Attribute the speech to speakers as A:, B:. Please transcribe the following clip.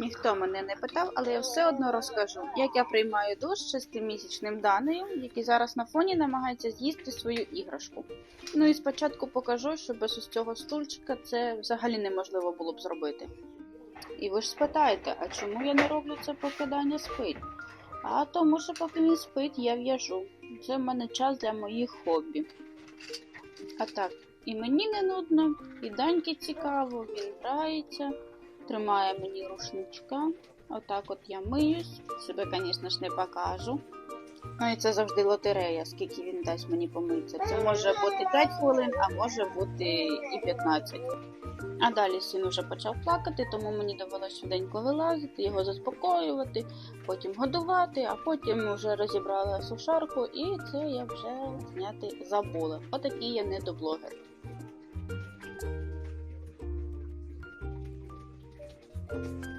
A: Ніхто мене не питав, але я все одно розкажу, як я приймаю душ з шестимісячним Данею, який зараз на фоні намагається з'їсти свою іграшку. Ну і спочатку покажу, що без ось цього стульчика це взагалі неможливо було б зробити. І ви ж спитаєте, а чому я не роблю це поки Даня спить? А тому, що поки він спить, я в'яжу. Це в мене час для моїх хобі. А так, і мені не нудно, і Даньки цікаво, він грається, тримає мені рушничка. Отак от я миюсь. Себе, звісно ж, не покажу. Ну і це завжди лотерея, скільки він дасть мені помитися. Це може бути 5 хвилин, а може бути і 15. А далі син вже почав плакати, тому мені довелося швиденько вилазити, його заспокоювати, потім годувати, а потім вже розібрала сушарку, і це я вже зняти забула. Отакий я недоблогер. you